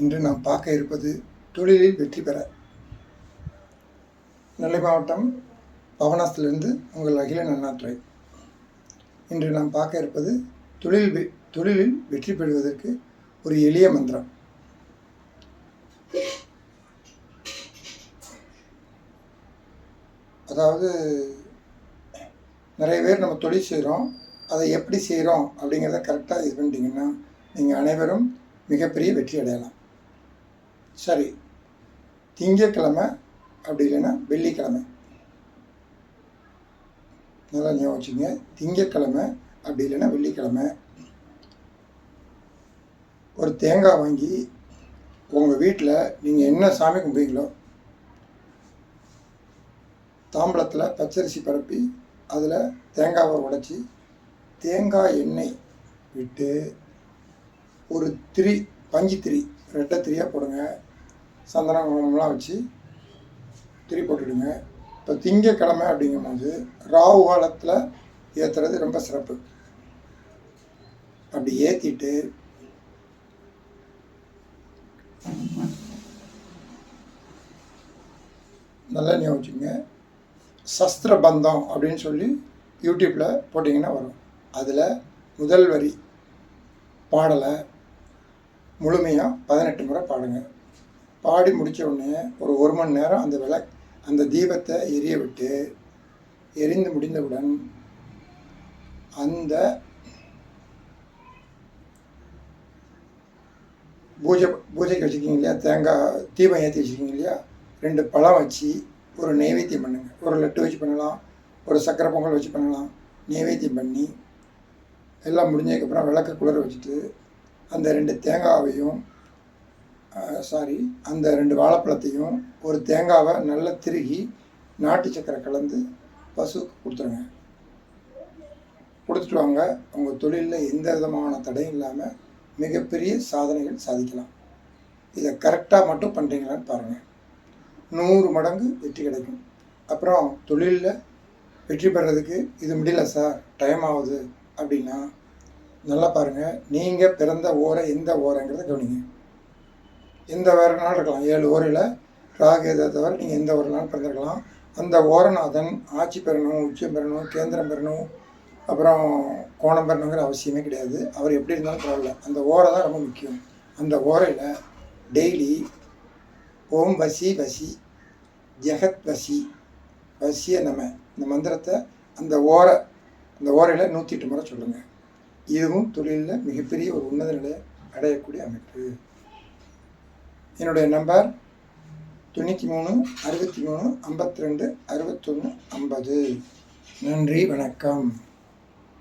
இன்று நாம் பார்க்க இருப்பது தொழிலில் வெற்றி பெற. நெல்லை மாவட்டம் பவனாசிலிருந்து உங்கள் அகிலன் நன்னாற்றை. இன்று நாம் பார்க்க இருப்பது தொழில் வெ- தொழிலில் வெற்றி பெறுவதற்கு ஒரு எளிய மந்திரம். அதாவது நிறைய பேர் நம்ம தொழில் செய்கிறோம் அதை எப்படி செய்கிறோம் அப்படிங்கிறத கரெக்டாக இது பண்ணிட்டீங்கன்னா நீங்கள் அனைவரும் மிகப்பெரிய வெற்றி அடையலாம். சரி திங்கக்கிழமை அப்படி இல்லைன்னா வெள்ளிக்கிழமை. நல்லா ஞாபகம் வச்சுங்க. திங்கக்கிழமை அப்படி இல்லைன்னா வெள்ளிக்கிழமை. ஒரு தேங்காய் வாங்கி உங்கள் வீட்டில் நீங்கள் என்ன சாமி கும்பிங்களோ தாம்பளத்தில் பச்சரிசி பரப்பி அதில் தேங்காவை உடைச்சி தேங்காய் எண்ணெய் விட்டு ஒரு திரி பஞ்சு திரி ரெட்டை திரியாக போடுங்க. சந்தன குங்குமம்லாம் வச்சு திரி போட்டுடுங்க. இப்போ திங்கக்கிழமை அப்படிங்கும்போது ராகு காலத்தில் ஏற்றுறது ரொம்ப சிறப்பு. அப்படி ஏற்றிட்டு நல்லா ஞாபகம் சஸ்திர பந்தம் அப்படின்னு சொல்லி யூடியூப்பில் போட்டிங்கன்னா வரும். அதில் முதல் வரி பாடலை முழுமையாக பதினெட்டு முறை பாடுங்க. பாடி முடித்த உடனே ஒரு ஒரு மணி நேரம் அந்த விளக் அந்த தீபத்தை எரிய விட்டு எரிந்து முடிந்தவுடன் அந்த பூஜை பூஜைக்கு வச்சுருக்கீங்க இல்லையா? தேங்காய் தீபம் ஏற்றி வச்சுருக்கீங்க இல்லையா? ரெண்டு பழம் வச்சு ஒரு நைவேத்தியம் பண்ணுங்கள் ஒரு லட்டு வச்சு பண்ணலாம். ஒரு சக்கரை பொங்கல் வச்சு பண்ணலாம். நைவேத்தியம் பண்ணி எல்லாம் முடிஞ்சதுக்கப்புறம் விளக்க குளிர வச்சுட்டு அந்த ரெண்டு தேங்காவையும் சாரி அந்த ரெண்டு வாழைப்பழத்தையும் ஒரு தேங்காவை நல்லா திருகி நாட்டு சக்கரை கலந்து பசுக்கு கொடுத்துருங்க. கொடுத்துட்டு வாங்க. உங்கள் தொழிலில் எந்த விதமான தடையும் இல்லாமல் மிகப்பெரிய சாதனைகள் சாதிக்கலாம். இதை கரெக்டாக மட்டும் பண்ணுறீங்களான்னு பாருங்கள் நூறு மடங்கு வெற்றி கிடைக்கும். அப்புறம் தொழிலில் வெற்றி பெறதுக்கு இது முடியல சார் டைம் ஆகுது. அப்படின்னா நல்லா பாருங்கள் நீங்கள் பிறந்த ஓரை எந்த ஓரைங்கிறத கவனிங்க. எந்த நாள் இருக்கலாம். ஏழு ஓரையில் ராகேதை தவிர நீங்கள் எந்த ஒரு நாள் பிறந்திருக்கலாம். அந்த ஓரநாதன் ஆட்சி பெறணும் உச்சம் பெறணும் கேந்திரம் பெறணும் அப்புறம் கோணம் பெறணுங்கிற அவசியமே கிடையாது. அவர் எப்படி இருந்தாலும் பரவாயில்ல. அந்த ஓரை தான் ரொம்ப முக்கியம். அந்த ஓரையில் டெய்லி ஓம் வசி வசி ஜெகத் வசி வசிய நம. இந்த மந்திரத்தை அந்த ஓரை அந்த ஓரையில் நூற்றி எட்டு முறை சொல்லுங்கள் இதுவும் தொழிலில் மிகப்பெரிய ஒரு உன்னத நிலையை அடையக்கூடிய அமைப்பு. என்னுடைய நம்பர் தொண்ணூற்றி மூணு அறுபத்தி மூணு ஐம்பத்தி ரெண்டு அறுபத்தொன்று ஐம்பது. நன்றி வணக்கம்.